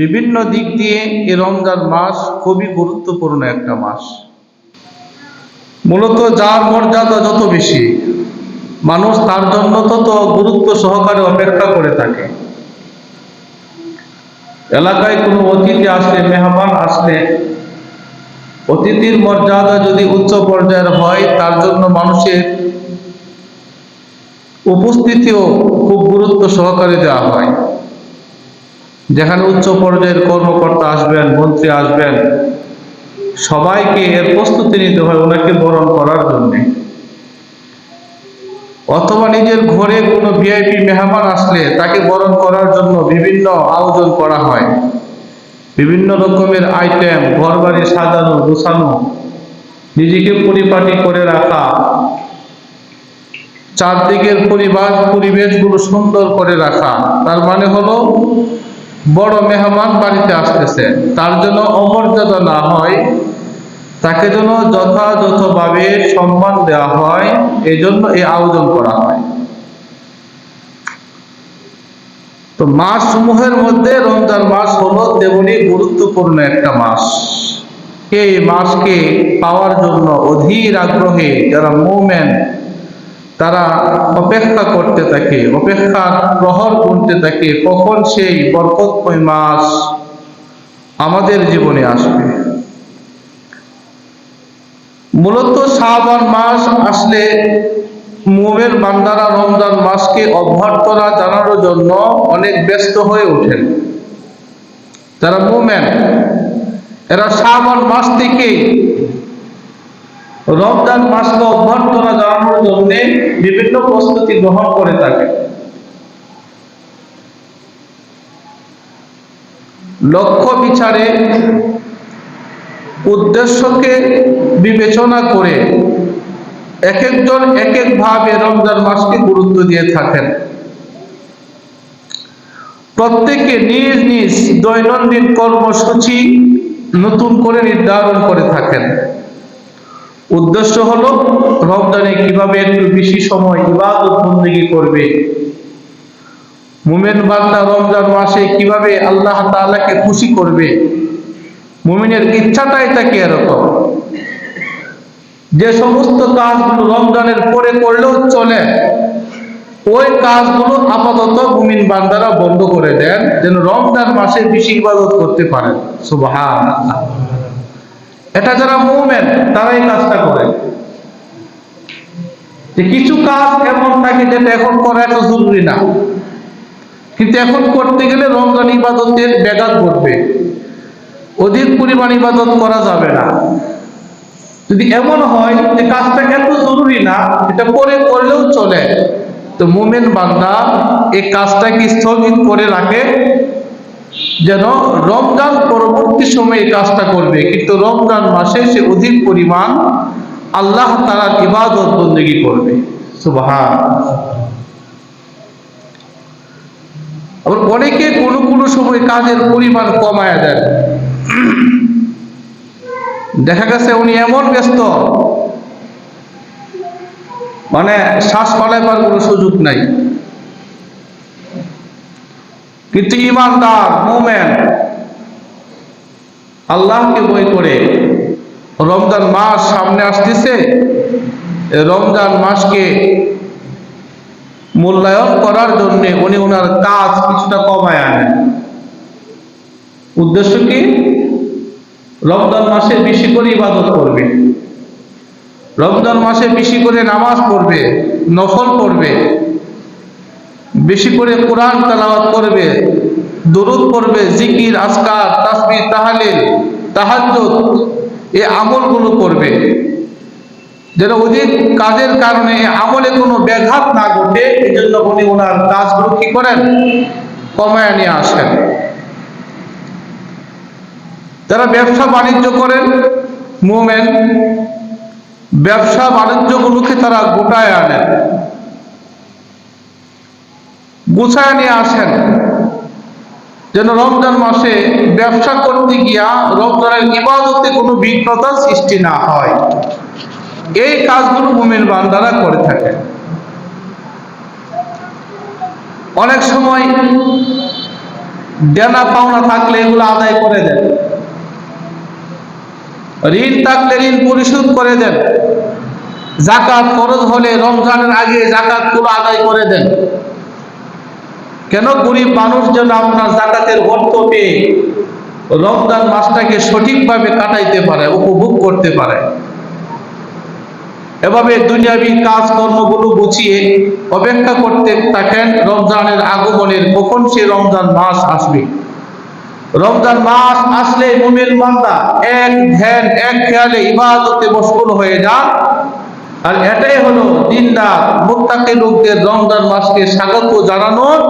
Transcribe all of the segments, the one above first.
বিভিন্ন দিক দিয়ে এই রমজান মাস খুবই গুরুত্বপূর্ণ একটা মাস। মূলত যার মর্যাদা যত বেশি, মানুষ তার জন্য তত গুরুত্ব সহকারে অপেক্ষা করে থাকে। এলাকায় কোনো অতিথি আসলে, মেহমান আসলে, অতিথির মর্যাদা যদি উচ্চ পর্যায়ের হয়, তার জন্য মানুষের উপস্থিতিও খুব গুরুত্ব সহকারে দেওয়া হয়। যেখানে উচ্চ পর্যায়ের কর্মকর্তা আসবেন, মন্ত্রী আসবেন, সবাইকে এর প্রস্তুতি নিতে হয় ওনাকে বরণ করার জন্যে। অথবা নিজের ঘরে কোনো ভিআইপি মেহমান আসলে তাকে বরণ করার জন্য বিভিন্ন আয়োজন করা হয়। বিভিন্ন রকমের আইটেম ঘর বাড়ি সাজানো, গোছানো, নিজেকে পরিপাটি করে রাখা, চারদিকের পরিবেশ, পরিবেশগুলো সুন্দর করে রাখা। তার মানে হলো বড় মেহমান বাড়িতে আসতেছে। তার জন্য অমর্যাদা না হয়, তাকে যেন যথাযথভাবে সম্মান দেওয়া হয় এই জন্য এই আয়োজন করা হয়। তো মাস সমূহের মধ্যে রমজান মাস হলো তেমনি গুরুত্বপূর্ণ একটা মাস। এই মাসকে পাওয়ার জন্য অধীর আগ্রহে যারা মুমেন তারা অপেক্ষা করতে থাকে, অপেক্ষার প্রহর গুনতে থাকে, কখন সেই বরকতময় মাস আমাদের জীবনে আসবে। মূলত শাহবান মাস আসলে মুমের বান্দারা রমজান মাসকে অভ্যর্থনা জানানোর জন্য অনেক ব্যস্ত হয়ে ওঠেন। যারা মুমেন, এরা শাহবান মাস থেকে রমজান মাসকে অভ্যর্থনা জানানোর জন্য বিভিন্ন প্রস্তুতি গ্রহণ করে থাকে। লক্ষ্য বিচারে উদ্দেশ্যকে বিবেচনা করে এক একজন এক এক ভাবে রমজান মাসকে গুরুত্ব দিয়ে থাকেন। প্রত্যেকে নিজ নিজ দৈনন্দিন কর্মসূচি নতুন করে নির্ধারণ করে থাকেন। উদ্দেশ্য হলো রমজানে কীভাবে একটু বেশি সময় ইবাদত বন্দেগী করবে। মুমেন বান্দা রমজান মাসে কীভাবে আল্লাহ তাআলাকে খুশি করবে। মুমিনের ইচ্ছাটাই থাকে এরকম। যে সমস্ত কাজগুলো রমজানের পরে করলেও চলে, ওই কাজগুলো আপাতত মুমিন বান্দারা বন্ধ করে দেন, যেন রমজান মাসে বেশি ইবাদত করতে পারেন। সুবহান এটা যারা মুমেন তারা এই কাজটা করে। যে কিছু কাজ এমন থাকে যেটা এখন করা এত জরুরি না। কিন্তু এখন করতে গেলে রমজান ইবাদতের ব্যাঘাত ঘটবে। অধিক পরিমাণ ইবাদত করা যাবে না। যদি এমন হয় যে কাজটা এত জরুরি না, এটা পরে করলেও চলে। তো মুমেন বান্দা এই কাজটাকে স্থগিত করে রাখে। যেন রমজান পরবর্তী সময়ে কাজটা করবে। কিন্তু রমজান মাসে সে অধিক পরিমাণ আল্লাহ তালার ইবাদত বন্দেগী করবে। সুবহান। আবার অনেকে কোনো কোনো সময় কাজের পরিমাণ কমায় দেন। দেখা গেছে উনি এমন ব্যস্ত। মানে শ্বাস পালাইবার কোনো সুযোগ নাই। কিন্তু ইমানদার মোমেন। আল্লাহকে বই করে রমজান মাস সামনে আসতেছে। রমজান মাসকে মূল্যায়ন করার জন্য উনি ওনার কাজ কিছুটা কমায় আনেন। উদ্দেশ্য কি? রমজান মাসে বেশি করে ইবাদত করবে। রমজান মাসে বেশি করে নামাজ পড়বে, নফল পড়বে। বেশি করে কোরআন তালাওয়াত করবে, দরুদ পড়বে, জিকির আসকার তাসবিহ, তাহালিল, তাহাজ্জুদ, এই আমলগুলো করবে। যেন অধিক কাজের কারণে আমলে কোনো ব্যাঘাত না ঘটে এই জন্য উনি ওনার কাজগুলো কি করেন? কমায় নিয়ে আসেন। যারা ব্যবসা বাণিজ্য করেন, মুমেন, ব্যবসা বাণিজ্যগুলোকে তারা গোটায় আনেন। গুছায় নিয়ে আসেন। যেন রমজান মাসে ব্যবসা করতে গিয়া রমজানের ইবাদতে কোনো বিঘ্নতার সৃষ্টি না হয়। এই কাজগুলো মুমিন বান্দারা করে থাকে অনেক সময় দেনা পাওনা থাকলে এগুলো আদায় করে দেন। ঋণ থাকলে ঋণ পরিশোধ করে দেন। জাকাত খরচ হলে রমজানের আগে জাকাতগুলো আদায় করে দেন। কেন গরিব মানুষ যেন আপনার জাকাতের অর্থ পেয়ে রমজান মাসটাকে সঠিকভাবে কাটাইতে পারে, উপভোগ করতে পারে? এভাবে দুনিয়াবি কাজকর্মগুলো গুছিয়ে অপেক্ষা করতে থাকেন রমজানের আগমনের, কখন সে রমজান মাস আসবে? রমজান মাস আসলে মুমিন বান্দা এক ধ্যান, এক খেয়ালে ইবাদতে মশগুল হয়ে যান। আর এটাই হলো দিনরাত মুত্তাকি লোকদের রমজান মাসকে স্বাগত জানানোর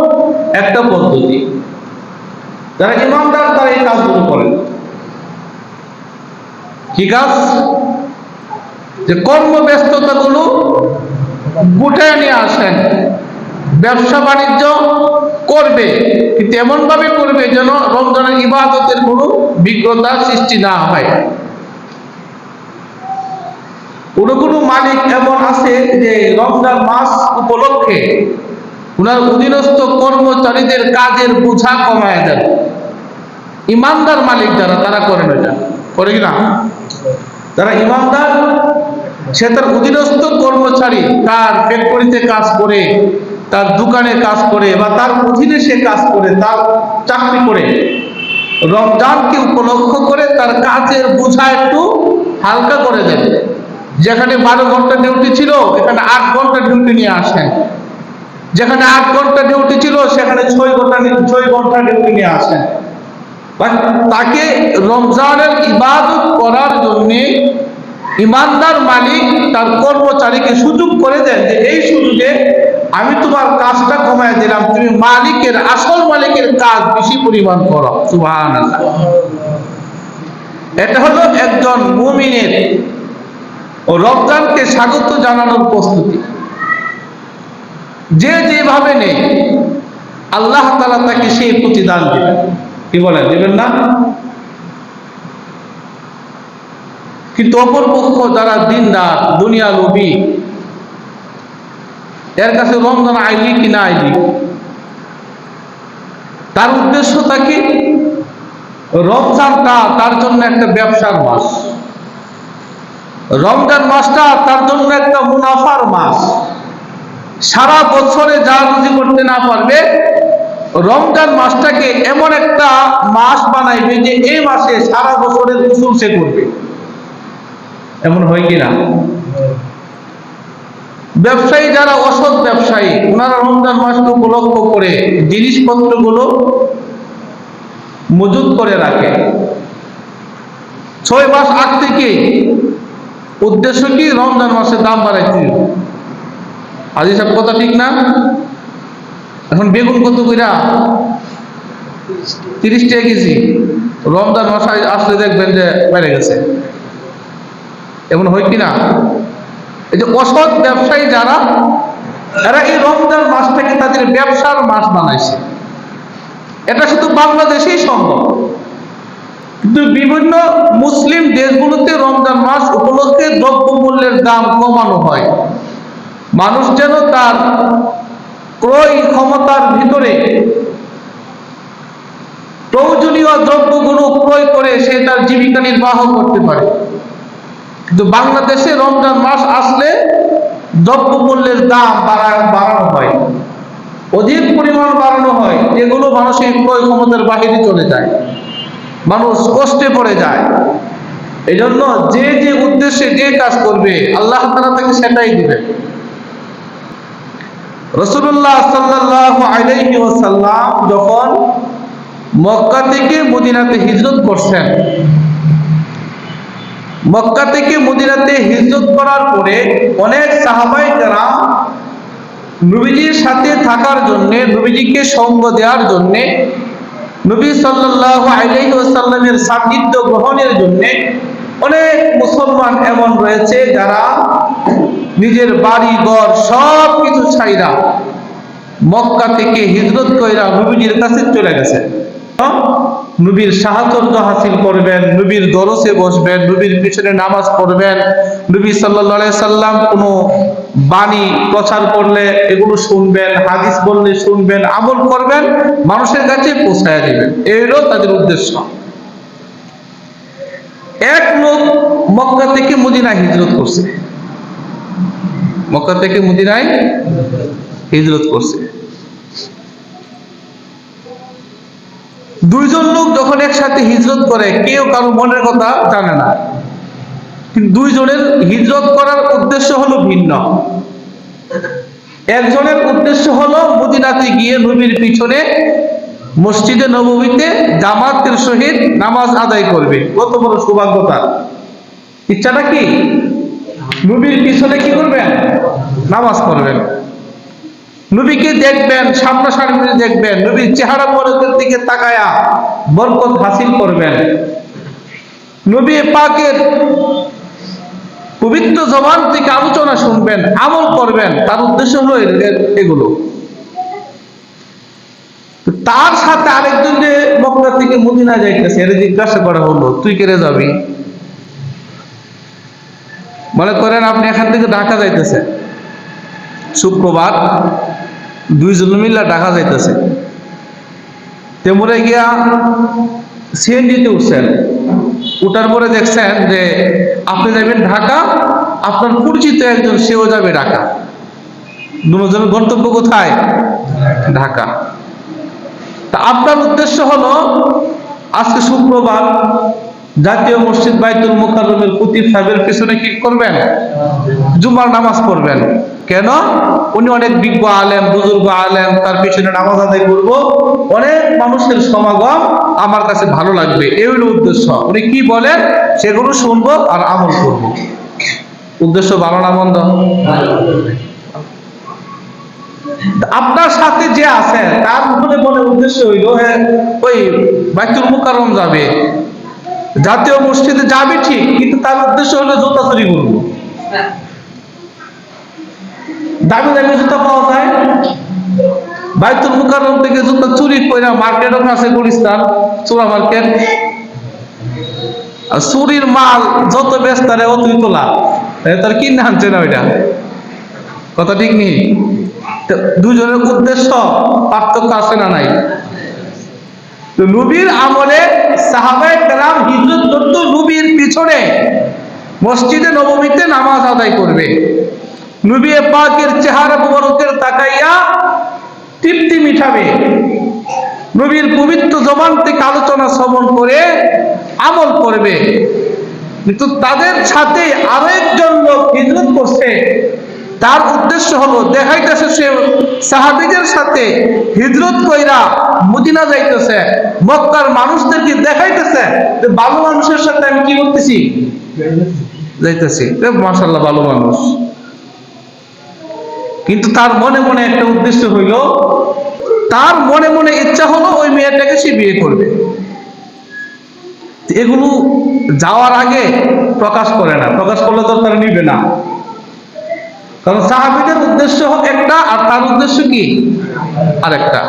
একটা পদ্ধতি। যারা ইমানদার, তারা এই কাজগুলো করেন। কি কাজ? যে কর্মব্যস্ততাগুলো গুটায় নিয়ে আসেন। ব্যবসা বাণিজ্য করবে, কিন্তু এমন ভাবে করবে যেন রমজানের ইবাদতের কোনো বিঘ্নতা সৃষ্টি না হয়। কোনো কোনো মালিক এমন আছে যে রমজান মাস উপলক্ষে ওনার অধীনস্থ কর্মচারীদের কাজের বোঝা কমায় দেন। ইমানদার মালিক যারা, তারা করেন এটা। করে কিনা যারা ইমানদার, সে তার অধীনস্থ কর্মচারী তার ফ্যাক্টরিতে কাজ করে, তার দোকানে কাজ করে বা তার অধীনে সে কাজ করে, তার চাকরি করে, রমজানকে উপলক্ষ করে তার কাজের বোঝা একটু হালকা করে দেন। যেখানে বারো ঘণ্টা ডিউটি ছিল, এখানে আট ঘণ্টা ডিউটি নিয়ে আসেন। যেখানে আট ঘণ্টা ডিউটি ছিল, সেখানে ছয় ঘণ্টা ছয় ঘণ্টা ডিউটি নিয়ে আসেন। তাকে রমজানের ইবাদত করার জন্যে ইমানদার মালিক তার কর্মচারীকে সুযোগ করে দেন যে, এই সুযোগে আমি তোমার কাজটা কমায় দিলাম। তুমি মালিকের, আসল মালিকের কাজ বেশি পরিমাণ করো। সুবহান এটা হলো একজন মুমিনের রমজানকে স্বাগত জানানোর প্রস্তুতি। যে যেভাবে নেই, আল্লাহ তালা তাকে সেই প্রতিদান দেবেন। কি বলেন, দেবেন না? কিন্তু অপর পক্ষ যারা দিন রাত দুনিয়া লোভী এর কাছে রমজান আইলি কি না আইলি তার উদ্দেশ্য কি? রমজানটা তার জন্য একটা ব্যবসার মাস। রমজান মাসটা তার জন্য একটা মুনাফার মাস। সারা বছরে যা রুজি করতে না পারবে, রমজান মাসটাকে এমন একটা মাস বানাইবে যে এই মাসে সারা বছরের উসুল সে করবে। এমন হয় কি না ব্যবসায়ী যারা অসৎ ব্যবসায়ী, ওনারা রমজান মাসকে উপলক্ষ করে জিনিসপত্রগুলো মজুত করে রাখে। ছয় মাস আগ থেকে উদ্দেশ্য কি? রমজান মাসে দাম বাড়াইতে। আজ সব কথা ঠিক না? এখন বেগুন কত কইরা? তিরিশ টাকা কেজি। রমজান মাস আসলে দেখবেন যে বেড়ে গেছে। এমন হয় কি না এই যে অসৎ ব্যবসায়ী যারা, এরা এই রমজান মাসটাকে তাদের ব্যবসার মাস বানাইছে। এটা শুধু বাংলাদেশেই সম্ভব। কিন্তু বিভিন্ন মুসলিম দেশগুলোতে রমজান মাস উপলক্ষে দ্রব্য মূল্যের দাম কমানো হয়। মানুষ যেন তার ক্রয় ক্ষমতার ভিতরে প্রয়োজনীয় দ্রব্যগুলো ক্রয় করে সে তার জীবিকা নির্বাহ করতে পারে। কিন্তু বাংলাদেশে রমজান মাস আসলে দ্রব্য মূল্যের দাম বাড়ানো হয়। অধিক পরিমাণ বাড়ানো হয়, যেগুলো মানুষের ক্রয় ক্ষমতার বাহিরে চলে যায়। মানুষ কষ্টে পড়ে যায়। এই জন্য যে যে উদ্দেশ্যে যে কাজ করবে, আল্লাহ তারা তাকে সেটাই দিবে রসুল্লাহ সাল্লাহ আলাইহি ওয়াসাল্লাম যখন মক্কা থেকে মদিনাতে হিজরত করছেন, মক্কা থেকে মদিনাতে হিজরত করার পরে অনেক সাহাবাই কারা নবীজির সাথে থাকার জন্যে, নবীজিকে সঙ্গ দেওয়ার জন্যে, নবী সাল্লাহ আলাইহি ওয়াসাল্লামের সান্নিধ্য গ্রহণের জন্যে অনেক মুসলমান এমন রয়েছে যারা নিজের বাড়ি, ঘর সব কিছু ছাইরা মক্কা থেকে হিজরত কইরা নবীজির কাছে চলে গেছে। নবীর সাহায্য হাসিল করবেন, নবীর দরসে বসবেন, নবীর পিছনে নামাজ পড়বেন। নবী সাল্লাম কোনো বাণী প্রচার করলে এগুলো শুনবেন, হাদিস বললে শুনবেন, আমল করবেন, মানুষের কাছে পৌঁছায় দিবেন। হলো তাদের উদ্দেশ্য। এক লোক মক্কা থেকে মদিনা হিজরত করছে। মক্কা থেকে মদিনায় হিজরত করছে। দুইজন লোক যখন একসাথে হিজরত করে, কেউ কারও মনের কথা জানে না। দুইজনের হিজরত করার উদ্দেশ্য হলো ভিন্ন। একজনের উদ্দেশ্য হলো মদিনাতে গিয়ে নবীর পিছনে মসজিদে নবমীতে জামাতের সহিত নামাজ আদায় করবে। কত বড় সৌভাগ্য তার। ইচ্ছাটা কি? নবীর পিছনে কি করবেন? নামাজ পড়বেন। নবীকে দেখবেন, সামনাসামনি দেখবেন, নবীর চেহারা বরকের দিকে তাকায়া বরকত হাসিল করবেন। নবী পাকের পবিত্র জবান থেকে আলোচনা শুনবেন, আমল করবেন। তার উদ্দেশ্য হলো এগুলো। তার সাথে আরেকজন যে মক্কা থেকে মদিনা যাইতেছে, এর জিজ্ঞাসা করা হলো, তুই কেড়ে যাবি? মনে করেন, আপনি এখান থেকে ঢাকা যাইতেছেন শুক্রবার দুইজন মিল্লা ঢাকা যাইতেছে। তেমরে গিয়া সিএনজিতে উঠছেন। উঠার পরে দেখছেন যে, আপনি যাবেন ঢাকা, আপনার পরিচিত একজন, সেও যাবে ঢাকা। দুজনের গন্তব্য কোথায়? ঢাকা। তা আপনার উদ্দেশ্য হলো, আজকে শুক্রবার জাতীয় মসজিদ বাইতুল মুকাররমের কুতিব সাহেবের পিছনে কি করবেন? জুমার নামাজ পড়বেন। কেন? উনি অনেক বিজ্ঞ আলেম, বুজুর্গ আলেম, তার পিছনে নামাজ আদায় করব। অনেক মানুষের সমাগম আমার কাছে ভালো লাগবে। এই হলো উদ্দেশ্য। উনি কি বলেন? সেগুলো শুনব আর আমল করব। উদ্দেশ্য ভালো না মন্দ? আপনার সাথে যে আছে, তার মনে মনে উদ্দেশ্য হইল হ্যাঁ ওই বাইতুল মুকাররম যাবে। জাতীয় মসজিদে যাবে ঠিক, কিন্তু তার উদ্দেশ্য হলো জুতা চুরি করব। দামি দামি জুতা পাওয়া যায়। বাইতুল মুকাররম থেকে জুতা চুরি করে মার্কেটও আছে গুলিস্তান, চোরা মার্কেট। চুরির মাল যত ব্যস্ত রে অতই তোলা তার কিনে আনছে না ওইটা? কথা ঠিক নেই? দুজনের উদ্দেশ্য পার্থক্য আছে না নাই? নবীর আমলে সাহাবায়ে কেরাম হিজরত করতো নবীর পিছনে। মসজিদে নবমীতে নামাজ আদায় করবে। নবী পাকের চেহারা মুবারকের তাকাইয়া তৃপ্তি মিঠাবে নবীর পবিত্র জবান থেকে আলোচনা শ্রবণ করে আমল করবে। কিন্তু তাদের সাথে আরও একজন লোক হিজরত করছে। তার উদ্দেশ্য হলো, দেখাইতেছে সে সাহাবিদের সাথে হিজরত কইরা মদিনা যাইতেছে। মক্কার মানুষদেরকে দেখাইতেছে যে ভালো মানুষের সাথে আমি কি করতেছি? যাইতেছি। মাসাল্লাহ ভালো মানুষ। কিন্তু তার মনে মনে একটা উদ্দেশ্য হইল, তার মনে মনে ইচ্ছা হলো ওই মেয়েটাকে সে বিয়ে করবে। এগুলো যাওয়ার আগে প্রকাশ করে না। প্রকাশ করলে তো তারা নিবে না। কারণ সাহাবিদের উদ্দেশ্য একটা, আর তার উদ্দেশ্য কি? আরেকটা।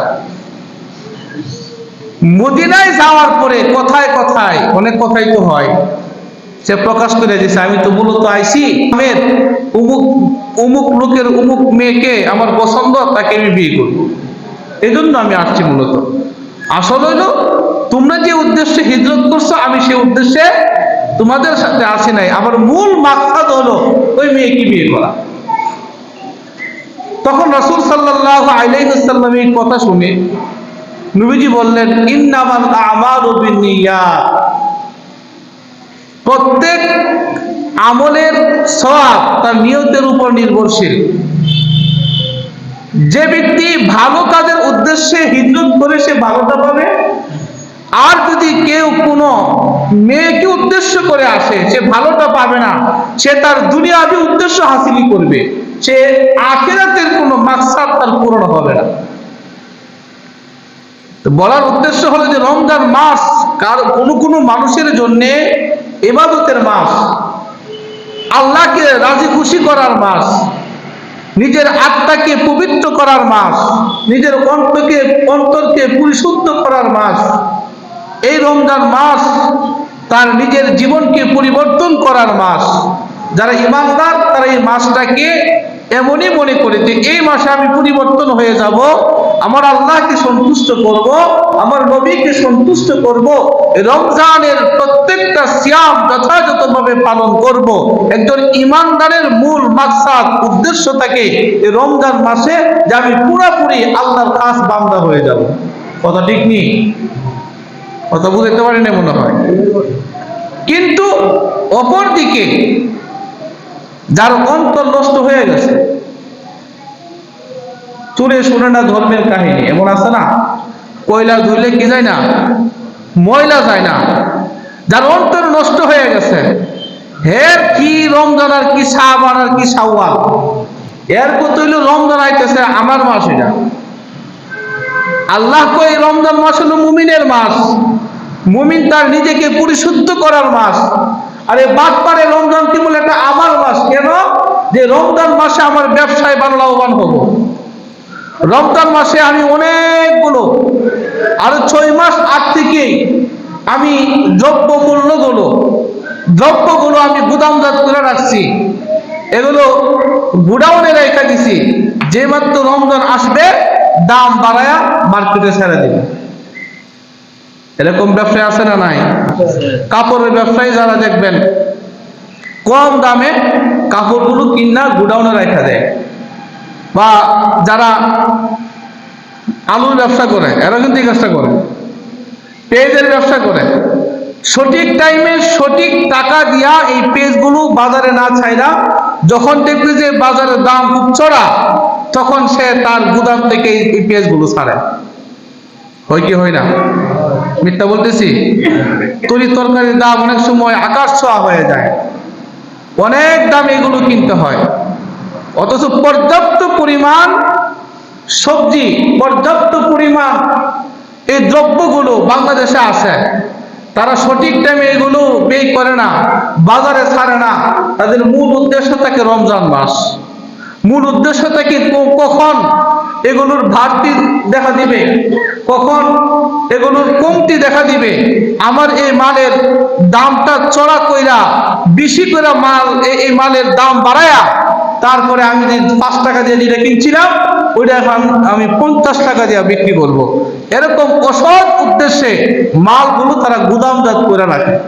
মদিনায় যাওয়ার পরে কথায় কথায়, অনেক কথাই তো হয়, সে প্রকাশ করে দিয়েছে আমি তো মূলত আইসি আমের উমুক উমুক লোকের উমুক মেয়েকে আমার পছন্দ, তাকে আমি বিয়ে করব। এই জন্য আমি আসছি মূলত। আসল হইল, তোমরা যে উদ্দেশ্যে হিজরত করছ, আমি সেই উদ্দেশ্যে তোমাদের সাথে আসি নাই। আমার মূল মাকসাদ হলো, ওই মেয়েকে বিয়ে করা। তখন রাসূল আলাইহি এই কথা শুনে নবীজি বললেন, ইন্নামাল বিন্নিয়াত। প্রত্যেক আমলের সওয়াব তার নিয়তের উপর নির্ভরশীল। যে ব্যক্তি ভালো কাজের উদ্দেশ্যে হিজরত করে সে ভালোটা পাবে। আর যদি কেউ কোনো মেয়েকে উদ্দেশ্য করে আসে, সে ভালোটা পাবে না। সে তার দুনিয়াবি উদ্দেশ্য হাসিলই করবে। সে আখেরাতের কোনো মাকসাদ তার পূরণ হবে না। বলার উদ্দেশ্য হলো যে রমজান মাস কার কোনো কোনো মানুষের জন্যে এবাদতের মাস, আল্লাহকে রাজি খুশি করার মাস, নিজের আত্মাকে পবিত্র করার মাস, নিজের অন্তকে অন্তরকে পরিশুদ্ধ করার মাস, এই রমজান মাস তার নিজের জীবনকে পরিবর্তন করার মাস। যারা ইমানদার, তারা এই মাসটাকে এমনই মনে করে যে এই মাসে আমি পরিবর্তন হয়ে যাব, আমার আল্লাহকে সন্তুষ্ট করব, আমার নবীকে সন্তুষ্ট করব, রমজানের প্রত্যেকটা সিয়াম যথাযথভাবে পালন করব। একজন ইমানদারের মূল মাকসাদ, উদ্দেশ্য থাকে এই রমজান মাসে যে আমি পুরোপুরি আল্লাহর কাজ বান্দা হয়ে যাব। কথা ঠিক নেই কথা বুঝতে পারেন মনে হয়। কিন্তু অপরদিকে যার অন্তর নষ্ট হয়ে গেছে। চুরে শুনে না ধর্মের কাহিনী, এমন আছে না? কয়লা ধুইলে কি যায় না? ময়লা যায় না। যার অন্তর নষ্ট হয়ে গেছে, হে কি রমজান আর কি সাবান আর কি সাওয়াল এর কত হইল রমজান আইতেছে আমার মাস এটা। আল্লাহ কই রমজান মাস হলো মুমিনের মাস। মুমিন তার নিজেকে পরিশুদ্ধ করার মাস। আরে বাদ পারে রমজান কি বলে? এটা আমার মাস। কেন? যে রমজান মাসে আমার ব্যবসায় ভালো লাভবান হব। রমজান মাসে আমি অনেকগুলো, আর ছয় মাস আগ থেকে আমি দ্রব্য মূল্যগুলো দ্রব্যগুলো আমি গুদামজাত করে রাখছি। এগুলো গুডাউনে রেখে দিছি। যে মাত্র রমজান আসবে, দাম বাড়ায়া মার্কেটে ছেড়ে দিবে। এরকম ব্যবসায় আছে না নাই? কাপড়ের ব্যবসায় যারা দেখবেন, কম দামে কাপড়গুলো কিনা গুডাউনে রেখে দেয়। বা যারা আলুর ব্যবসা করে, এরা কিন্তু কাজটা করে। পেঁয়াজের ব্যবসা করে। সঠিক টাইমে সঠিক টাকা দিয়া এই পেঁয়াজগুলো বাজারে না ছাইরা যখন দেখবে যে বাজারের দাম খুব চড়া, তখন সে তার গুদাম থেকে এই পেঁয়াজগুলো ছাড়ে। হয় কি হয় না? মিথ্যা বলতেছি? তরি তরকারির দাম অনেক সময় আকাশ ছোঁয়া হয়ে যায়। অনেক দাম এগুলো কিনতে হয়। অথচ পর্যাপ্ত পরিমাণ সবজি, পর্যাপ্ত পরিমাণ এই দ্রব্যগুলো বাংলাদেশে আছে। তারা সঠিক টাইমে এগুলো ব্যয় করে না, বাজারে ছাড়ে না। তাদের মূল উদ্দেশ্য থাকে রমজান মাস। মূল উদ্দেশ্য ক- কখন এগুলোর ঘাটতি দেখা দিবে? কখন এগুলোর কমতি দেখা দিবে? আমার এই মালের দামটা চড়া কইরা, বেশি করে মাল এই মালের দাম বাড়ায়া, তারপরে আমি যে পাঁচ টাকা দিয়ে যেটা কিনছিলাম, ওইটা এখন আমি পঞ্চাশ টাকা দিয়ে বিক্রি করব। এরকম অসৎ উদ্দেশ্যে মালগুলো তারা গুদামজাত করে রাখে।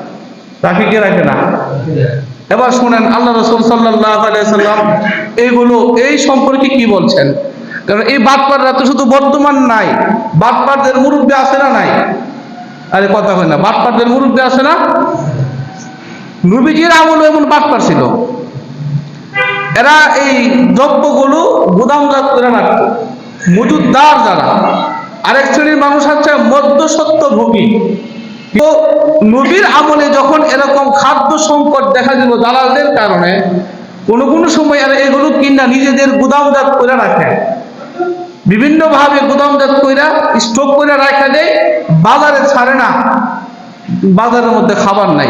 রাখে কে রাখে না? এবার শুনেন, আল্লাহ রসুল সাল্লাহ সাল্লাম এইগুলো এই সম্পর্কে কি বলছেন? কারণ এই বাটপাররা তো শুধু বর্তমান নাই, বাটপারদের মুরব্বী আছে না নাই? আরে কথা হয় না, বাটপারদের মুরব্বী আছে না? নবীজির আমল এমন বাটপার ছিল। এরা এই দ্রব্যগুলো গুদামজাত করে রাখত মজুদদার যারা। আরেক শ্রেণির মানুষ আছে মধ্যসত্ত্ব ভোগী নবীর আমলে যখন এরকম খাদ্য সংকট দেখা দিল দালালদের কারণে, কোন কোন সময় এরা এগুলো কিনা নিজেদের গুদামজাত করে রাখে। বিভিন্ন ভাবে গুদামজাত কইরা, স্টক করে রাখা দেয় বাজারে ছাড়ে না। বাজারের মধ্যে খাবার নাই।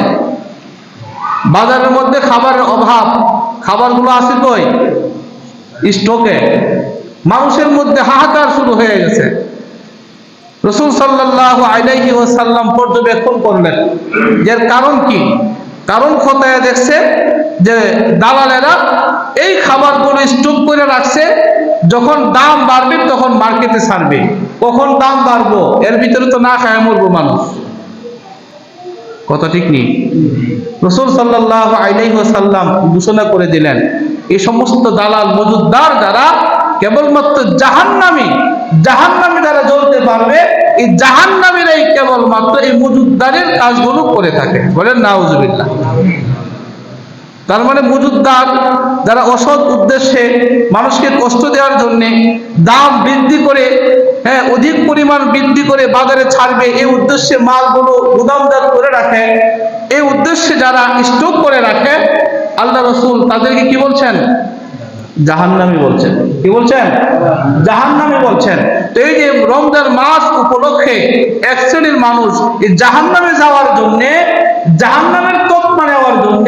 বাজারের মধ্যে খাবারের অভাব। খাবারগুলো আছে কই? স্টকে। মানুষের মধ্যে হাহাকার শুরু হয়ে গেছে। রসুল সাল্লাহ আলাইহি ওয়াসাল্লাম পর্যবেক্ষণ করলেন। এর কারণ কি? কারণ খতায় দেখছে যে দালালেরা এই খাবারগুলো স্টক করে রাখছে, যখন দাম বাড়বে তখন মার্কেটে ছাড়বে। কখন দাম বাড়বো? এর ভিতরে তো না খায় মরবো মানুষ। কথা ঠিক নেই? রসুল সাল্লাহ আলাইসাল্লাম ঘোষণা করে দিলেন, এই সমস্ত দালাল মজুদদার যারা কেবলমাত্র জাহান্নামী জাহান্নামী যারা জ্বলতে পারবে, এই জাহান্নামীরাই কেবলমাত্র এই মজুদদারের কাজগুলো করে থাকে। বলেন, নাউজুবিল্লাহ। তার মানে মজুদদার যারা অসৎ উদ্দেশ্যে মানুষকে কষ্ট দেওয়ার জন্য দাম বৃদ্ধি করে হ্যাঁ অধিক পরিমাণ বৃদ্ধি করে বাজারে ছাড়বে, এই উদ্দেশ্যে মালগুলো গুদামজাত করে রাখে, এই উদ্দেশ্যে যারা স্টক করে রাখে, আল্লাহ রসুল তাদেরকে কি বলছেন? জাহান্নামী বলছেন। কি বলছেন? জাহান্নামি বলছেন। তো এই যে রমজান মাস উপলক্ষে এক শ্রেণির মানুষ এই জাহান্নামে যাওয়ার জন্যে, জাহান্নামের তৎমা নেওয়ার জন্য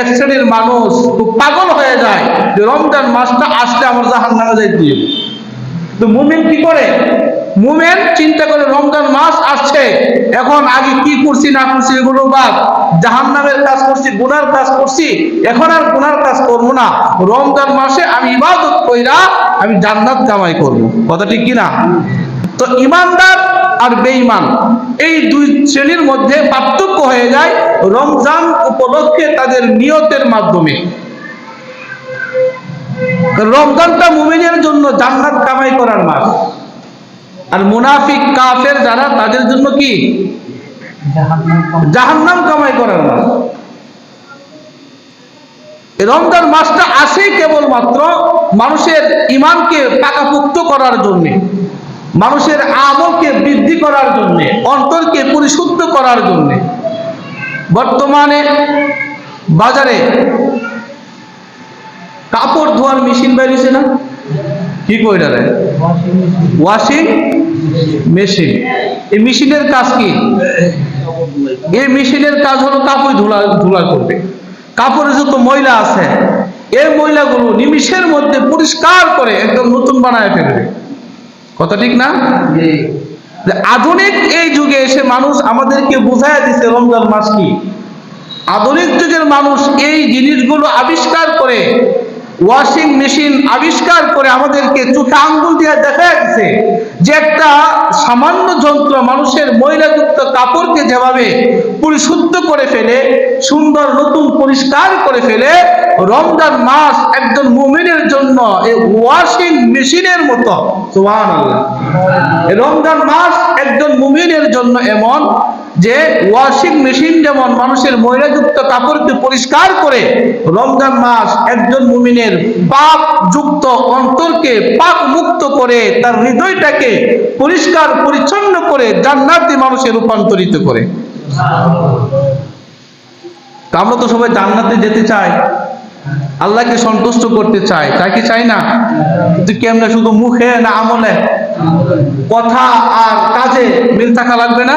এক শ্রেণির মানুষ খুব পাগল হয়ে যায় যে রমজান মাসটা আসলে আমার জাহান্নামে যাই তুই তো মুমিন কি করে? মুমেন চিন্তা করে রমজান মাস আসছে। এখন আগে কি করছি, না করছি, এগুলো বাদ। জাহান নামের কাজ করছি, গুনার কাজ করছি। এখন আর গুনার কাজ করব না। রমজান মাসে আমি ইবাদত কইরা আমি জান্নাত কামাই করব। কথা ঠিক কিনা? তো ইমানদার আর বেঈমান, এই দুই শ্রেণির মধ্যে পার্থক্য হয়ে যায় রমজান উপলক্ষে তাদের নিয়তের মাধ্যমে। রমজানটা মুমিনের জন্য জান্নাত কামাই করার মাস। আর মুনাফিক কাফের যারা, তাদের জন্য কি? জাহান্নাম কামাই করার মাস। রমজান মাসটা আসেই কেবলমাত্র মানুষের ইমানকে পাকাপুক্ত করার জন্য, মানুষের আমলকে বৃদ্ধি করার জন্য, অন্তরকে পরিশুদ্ধ করার জন্য। বর্তমানে বাজারে কাপড় ধোয়ার মেশিন বেরিয়েছে না? কি কইরা রে ওয়াশিং মেশিন। এই মেশিনের কাজ কি? এই মেশিনের কাজ হলো কাপড় ধুলা ধুলা করবে। কাপড়ে যত ময়লা আছে এই ময়লাগুলো নিমিষের মধ্যে পরিষ্কার করে একদম নতুন বানায় ফেলবে। কথা ঠিক না? আধুনিক এই যুগে এসে মানুষ আমাদেরকে বোঝায় দিছে রমজান মাস কি? আধুনিক যুগের মানুষ এই জিনিসগুলো আবিষ্কার করে ওয়াশিং মেশিন আবিষ্কার করে আমাদেরকে চোখে আঙ্গুল দিয়ে দেখা গেছে যে একটা সামান্য যন্ত্র মানুষের ময়লাযুক্ত কাপড়কে যেভাবে পরিশুদ্ধ করে ফেলে, সুন্দর নতুন পরিষ্কার করে ফেলে, রমজান মাস একজন মুমিনের জন্য এই ওয়াশিং মেশিনের মতো। রমজান মাস একজন মুমিনের জন্য এমন যে ওয়াশিং মেশিন যেমন মানুষের ময়লাযুক্ত কাপড়কে পরিষ্কার করে রমজান মাস একজন মুমিনের পাপ যুক্ত অন্তরকে পাপ মুক্ত করে তার হৃদয়টাকে পরিষ্কার, পরিচ্ছন্ন করে জান্নাতি মানুষে রূপান্তরিত করে। আমরা তো সবাই জান্নাতে যেতে চাই। আল্লাহকে সন্তুষ্ট করতে চাই। তাই কি চাই না? কেমনে শুধু মুখে না আমলে কথা আর কাজে মিল থাকা লাগবে না?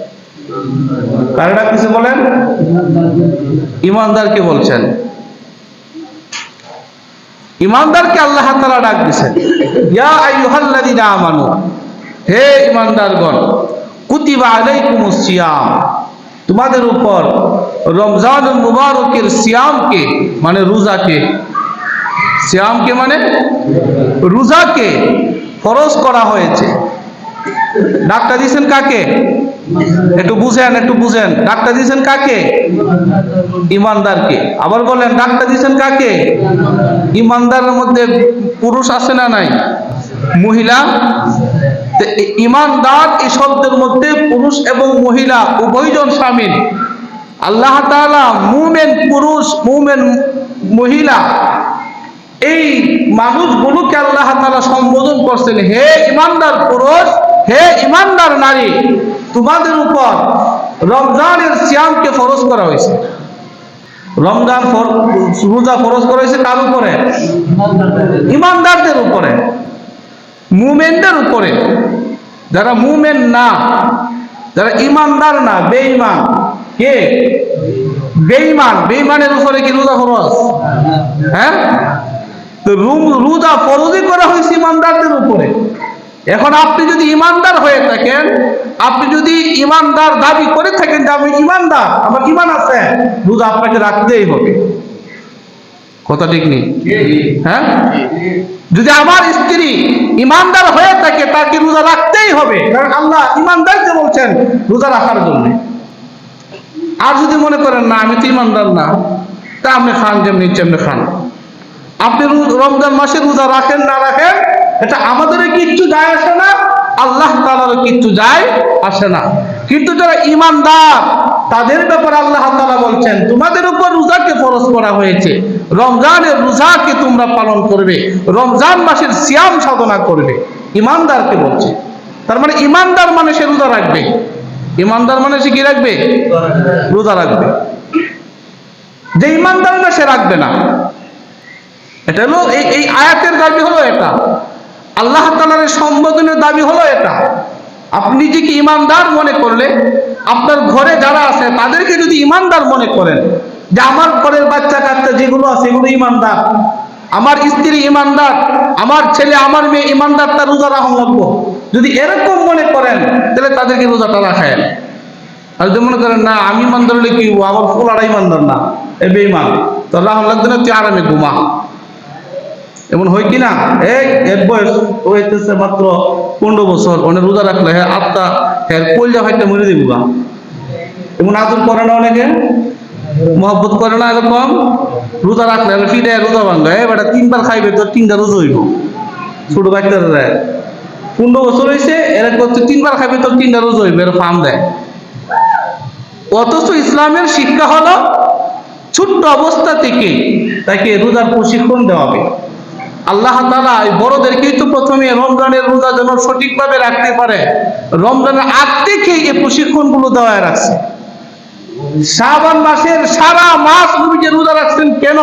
কারে ডাকতেছে বলেন। ইমানদারকে বলছেন? ইমানদারকে আল্লাহ তাআলা ডাক দিছেন ইয়া আইয়ুহাল্লাযীনা আমানু, হে ইমানদারগণ, কুতিবা আলাইকুমুস সিয়াম। তোমাদের উপর রমজান মুবারকের সিয়ামকে মানে রোজাকে, সিয়ামকে মানে রোজাকে ফরজ করা হয়েছে। ডাক্তার দিয়েছেন কাকে? একটু বুঝেন একটু বুঝেন। ডাক্তার দিয়েছেন কাকে? ইমানদারকে। আবার বলেন, ডাক্তার দিয়েছেন কাকে? ইমানদারের মধ্যে পুরুষ আছে না নাই? মহিলা? ইমানদার এই শব্দের মধ্যে পুরুষ এবং মহিলা উভয়জন সামিল। আল্লাহ মুমেন পুরুষ, মুমেন মহিলা, এই মানুষগুলোকে আল্লাহ তাআলা সম্বোধন করছেন, হে ইমানদার পুরুষ হে ইমানদার নারী, তোমাদের উপর রমজানের সিয়ামকে ফরজ করা হয়েছে। রমজান রোজা ফরজ করা হয়েছে কার উপরে? ইমানদারদের উপরে। মুমেনদের উপরে। যারা মুমেন না, যারা ইমানদার না, বেঈমান। কে? বেঈমান। বেঈমানের উপরে কি রোজা ফরজ? হ্যাঁ? তো রোজা ফরজই করা হয়েছে ইমানদারদের উপরে। এখন আপনি যদি ইমানদার হয়ে থাকেন, আপনি যদি ইমানদার দাবি করে থাকেন যে আমি ইমানদার, আমার ইমান আছে, রোজা আপনাকে রাখতেই হবে। কথা ঠিক নেই? হ্যাঁ? যদি আমার স্ত্রী ইমানদার হয়ে থাকে, তাকে রোজা রাখতেই হবে। কারণ আল্লাহ ইমানদারকে বলছেন রোজা রাখার জন্য। আর যদি মনে করেন, না, আমি তো ইমানদার না, তা আপনি খান, যেমনি ইচ্ছে খান। আপনি রমজান মাসে রোজা রাখেন, না রাখেন এটা আমাদেরও কিচ্ছু যায় আসে না, আল্লাহ তালারও কিচ্ছু যায় আসে না। কিন্তু যারা ইমানদার তাদের ব্যাপারে আল্লাহ তালা বলছেন, তোমাদের উপর রোজাকে ফরজ করা হয়েছে। রমজানের রোজাকে তোমরা পালন করবে। রমজান মাসের সিয়াম সাধনা করবে। ইমানদারকে বলছে। তার মানে ইমানদার মানে সে রোজা রাখবে। ইমানদার মানে সে কি রাখবে? রোজা রাখবে। যে ইমানদার না, সে রাখবে না। এটা হলো এই আয়াতের দাবি হলো এটা। আল্লাহ তালার সম্বোধনের দাবি হলো এটা। আপনি নিজেকে ইমানদার মনে করলে? আপনার ঘরে যারা আছে, তাদেরকে যদি ইমানদার মনে করেন যে আমার ঘরের বাচ্চা কাচ্চা যেগুলো আছে, এগুলো ইমানদার। আমার স্ত্রী ইমানদার, আমার ছেলে, আমার মেয়ে ইমানদার, তার রোজা রাখা লাগবো। যদি এরকম মনে করেন, তাহলে তাদেরকে রোজাটা রাখায়। আর যদি মনে করেন, না, আমি ইমানদার হলে কি? আমার ফুলারা ইমানদার না, এ বেইমান তো রাহুল লাগবে না তুই আরামে ঘুমা। এমন হয় কি না এই, এর বয়স হইতেছে মাত্র পনেরো বছর। অনেক রোজা রাখলে হ্যাঁ আত্মা হ্যাঁ কলজা ভাইটা মরে দিব গা। এমন আদর করে না অনেকে? মহব্বত করে না এরকম? রোজা রাখলে ফিরে রোজা ভাঙবে এ বেটা, তিনবার খাইবে তো তিনটা রোজা হইব। ছোট বাচ্চারা পনেরো বছর হয়েছে এরা করছে, তিনবার খাইবে তো তিনটা রোজা হইবে। এরা ফার্ম দেয়। অথচ ইসলামের শিক্ষা হলো, ছোট্ট অবস্থা থেকে তাকে রোজার প্রশিক্ষণ দেওয়া হবে। আল্লাহ তালা এই বড়দেরকেই তো প্রথমে রমজানের রোজা যেন সঠিকভাবে রাখতে পারে। রমজানের আগ থেকেই এই প্রশিক্ষণগুলো দেওয়া রাখছে শাবান মাসের সারা মাস নবী যে রোজা রাখছেন কেন?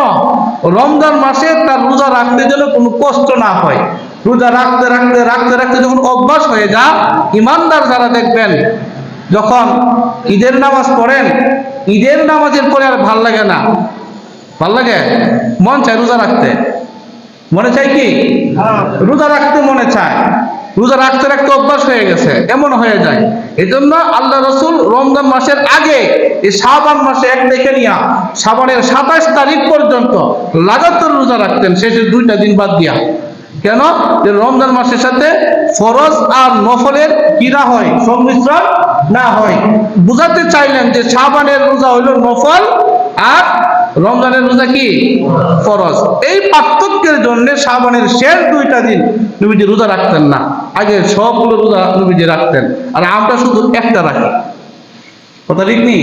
রমজান মাসে তার রোজা রাখতে যেন কোনো কষ্ট না হয়। রোজা রাখতে রাখতে রাখতে রাখতে যখন অভ্যাস হয়ে যা ইমানদার যারা দেখবেন, যখন ঈদের নামাজ পড়েন, ঈদের নামাজের পরে আর ভালো লাগে না। ভালো লাগে? মন চায় রোজা রাখতে। মনে চায় কি? রোজা রাখতে মনে চায়। রোজা রাখতে রাখতে অভ্যাস হয়ে গেছে এমন হয়ে যায়। এই জন্য আল্লাহ রসুল রমজান মাসের আগে এই শাবান মাসে এক দেখে নিয়া শাবানের সাতাশ তারিখ পর্যন্ত লাগাতার রোজা রাখতেন শেষের দুইটা দিন বাদ দিয়া। কেন? যে রমজান মাসের সাথে ফরজ আর নফলের কি না হয় সংমিশ্রণ না হয়। বুঝাতে চাইলেন যে শাবানের রোজা হইল নফল আর রমজানের রোজা কি? ফরজ। এই পার্থক্যের জন্য শাবানের শেষ দুইটা দিন নবীজি রোজা রাখতেন না। আগে সবগুলো রোজা নবীজি রাখতেন। আর আমরা শুধু একটা রাখি। কথা নেই?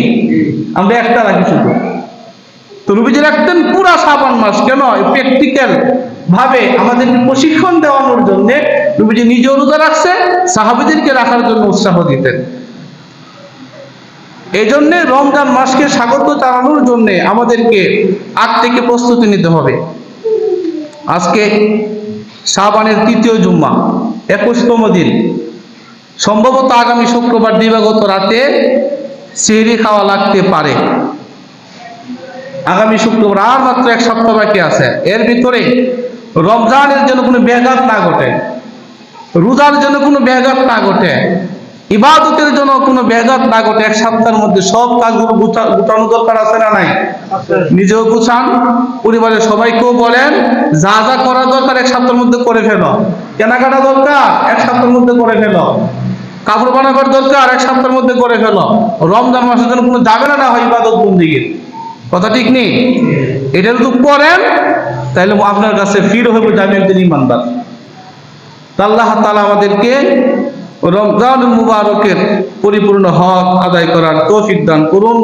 আমরা একটা রাখি শুধু। তো নবীজি রাখতেন পুরা শ্রাবণ মাস। কেন? প্র্যাকটিক্যাল ভাবে আমাদেরকে প্রশিক্ষণ দেওয়ানোর জন্য নবীজি নিজেও রোজা রাখছে, সাহাবিদেরকে রাখার জন্য উৎসাহ দিতেন। এই জন্য রমজান মাসকে স্বাগত জানানোর জন্য আমাদেরকে আগ থেকে প্রস্তুতি নিতে হবে। আজকে শাবানের তৃতীয় জুম্মা, একুশতম দিন। সম্ভবত আগামী শুক্রবার দিবাগত রাতে সিহরি খাওয়া লাগতে পারে। আগামী শুক্রবার আর মাত্র এক সপ্তাহ বাকি আছে। এর ভিতরে রমজানের জন্য কোনো ব্যাঘাত না ঘটে, রোজার জন্য কোনো ব্যাঘাত না ঘটে ইবাদতের জন্য কোনো ব্যাঘাত না ঘটে এক সপ্তাহের মধ্যে সব কাজগুলো গুছানো দরকার আছে না নাই? নিজেও গুছান পরিবারের সবাইকেও বলেন যা যা করা দরকার এক সপ্তাহের মধ্যে করে ফেলো। কেনাকাটা দরকার এক সপ্তাহের মধ্যে করে ফেলো। কাপড় বানাবার দরকার এক সপ্তাহের মধ্যে করে ফেলো। রমজান মাসের জন্য কোনো ঝামেলা না হয় ইবাদত বন্দিগির। কথা ঠিক নেই? এটা যদি করেন তাহলে আপনার কাছে ফির হবে যে আমি একজন ইমানদার। আল্লাহ তালা আমাদেরকে রমজান মুবারকের পরিপূর্ণ হক আদায় করার তৌফিক দান করুন।